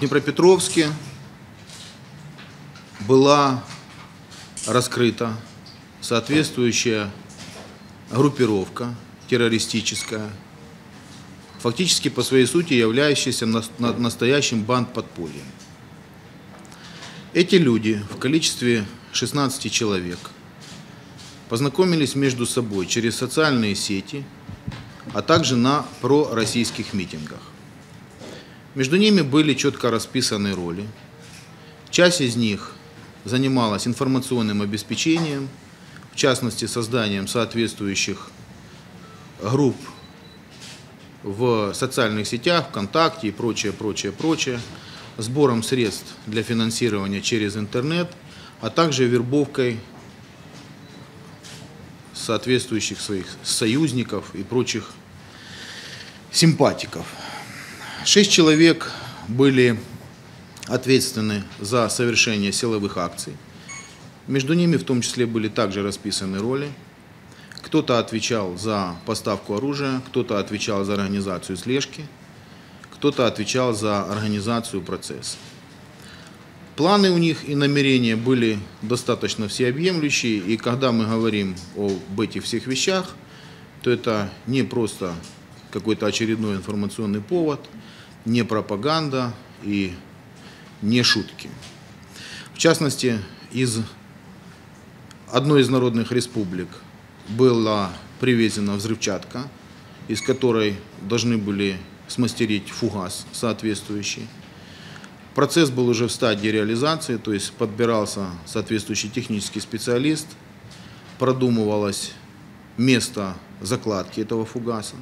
Днепропетровске была раскрыта соответствующая группировка террористическая, фактически по своей сути являющаяся настоящим банд-подпольем. Эти люди в количестве 16 человек познакомились между собой через социальные сети, а также на пророссийских митингах. Между ними были четко расписаны роли. Часть из них занималась информационным обеспечением, в частности созданием соответствующих групп в социальных сетях, ВКонтакте и прочее, прочее, прочее, сбором средств для финансирования через интернет, а также вербовкой соответствующих своих союзников и прочих симпатиков. Шесть человек были ответственны за совершение силовых акций. Между ними в том числе были также расписаны роли. Кто-то отвечал за поставку оружия, кто-то отвечал за организацию слежки, кто-то отвечал за организацию процесса. Планы у них и намерения были достаточно всеобъемлющие, и когда мы говорим об этих всех вещах, то это не просто какой-то очередной информационный повод – не пропаганда и не шутки. В частности, из одной из народных республик была привезена взрывчатка, из которой должны были смастерить фугас соответствующий. Процесс был уже в стадии реализации, то есть подбирался соответствующий технический специалист, продумывалось место закладки этого фугаса.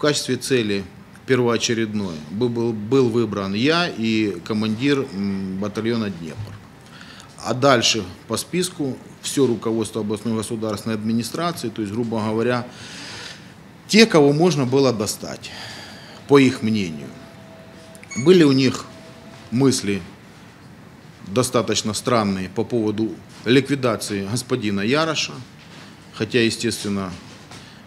Качестве цели первоочередной был, был выбран я и командир батальона Днепр. А дальше по списку все руководство областной государственной администрации, то есть, грубо говоря, те, кого можно было достать, по их мнению. Были у них мысли достаточно странные по поводу ликвидации господина Яроша, хотя, естественно,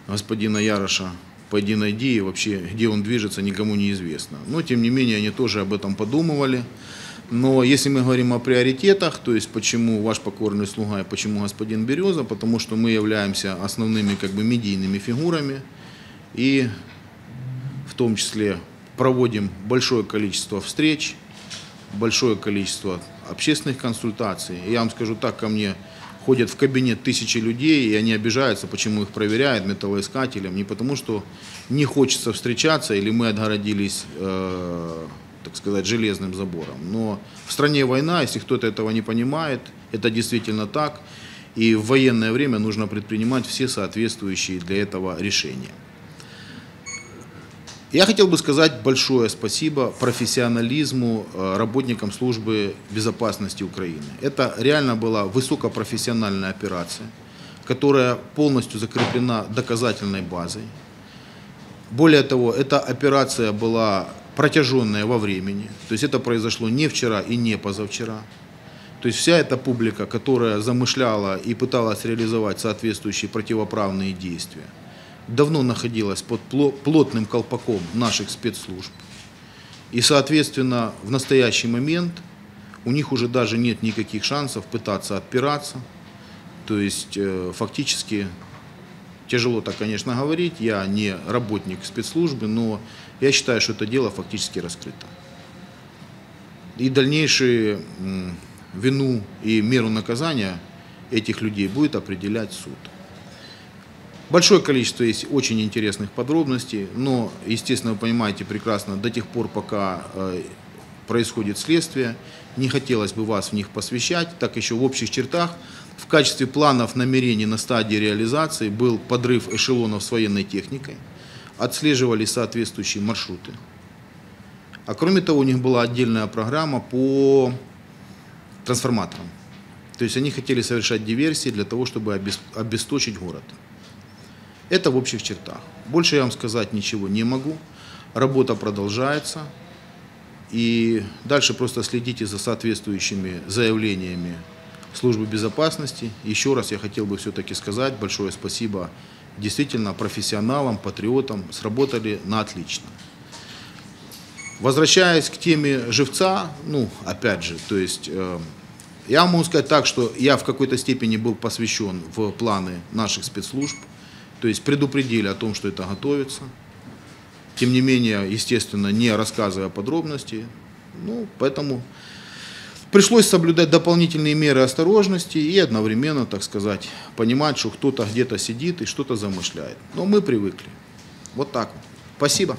господина Яроша по единой вообще, где он движется, никому не известно. Но, тем не менее, они тоже об этом подумывали. Но если мы говорим о приоритетах, то есть почему ваш покорный слуга и почему господин Береза, потому что мы являемся основными как бы медийными фигурами и в том числе проводим большое количество встреч, большое количество общественных консультаций. Я вам скажу так, ко мне ходят в кабинет тысячи людей, и они обижаются, почему их проверяют металлоискателем. Не потому, что не хочется встречаться, или мы отгородились, э, так сказать, железным забором. Но в стране война, если кто-то этого не понимает, это действительно так. И в военное время нужно предпринимать все соответствующие для этого решения. Я хотел бы сказать большое спасибо профессионализму э, работникам службы безопасности Украины. Это реально была высокопрофессиональная операция, которая полностью закреплена доказательной базой. Более того, эта операция была протяженная во времени, то есть это произошло не вчера и не позавчера. То есть вся эта публика, которая замышляла и пыталась реализовать соответствующие противоправные действия – давно находилась под плотным колпаком наших спецслужб. И, соответственно, в настоящий момент у них уже даже нет никаких шансов пытаться отпираться. То есть э, фактически тяжело так, конечно, говорить, я не работник спецслужбы, но я считаю, что это дело фактически раскрыто. И дальнейшую вину и меру наказания этих людей будет определять суд. Большое количество есть очень интересных подробностей, но, естественно, вы понимаете прекрасно, до тех пор, пока э, происходит следствие, не хотелось бы вас в них посвящать, так еще в общих чертах. В качестве планов намерений на стадии реализации был подрыв эшелонов с военной техникой, отслеживались соответствующие маршруты. А кроме того, у них была отдельная программа по трансформаторам. То есть они хотели совершать диверсии для того, чтобы обесточить город. Это в общих чертах. Больше я вам сказать ничего не могу. Работа продолжается. И дальше просто следите за соответствующими заявлениями службы безопасности. Еще раз я хотел бы все-таки сказать большое спасибо действительно профессионалам, патриотам. Сработали на отлично. Возвращаясь к теме живца, ну, опять же, то есть э, я могу сказать так, что я в какой-то степени был посвящен в планы наших спецслужб, то есть предупредили о том, что это готовится. Тем не менее, естественно, не рассказывая подробности. Ну, поэтому пришлось соблюдать дополнительные меры осторожности и одновременно, так сказать, понимать, что кто-то где-то сидит и что-то замышляет. Но мы привыкли. Вот так вот. Спасибо.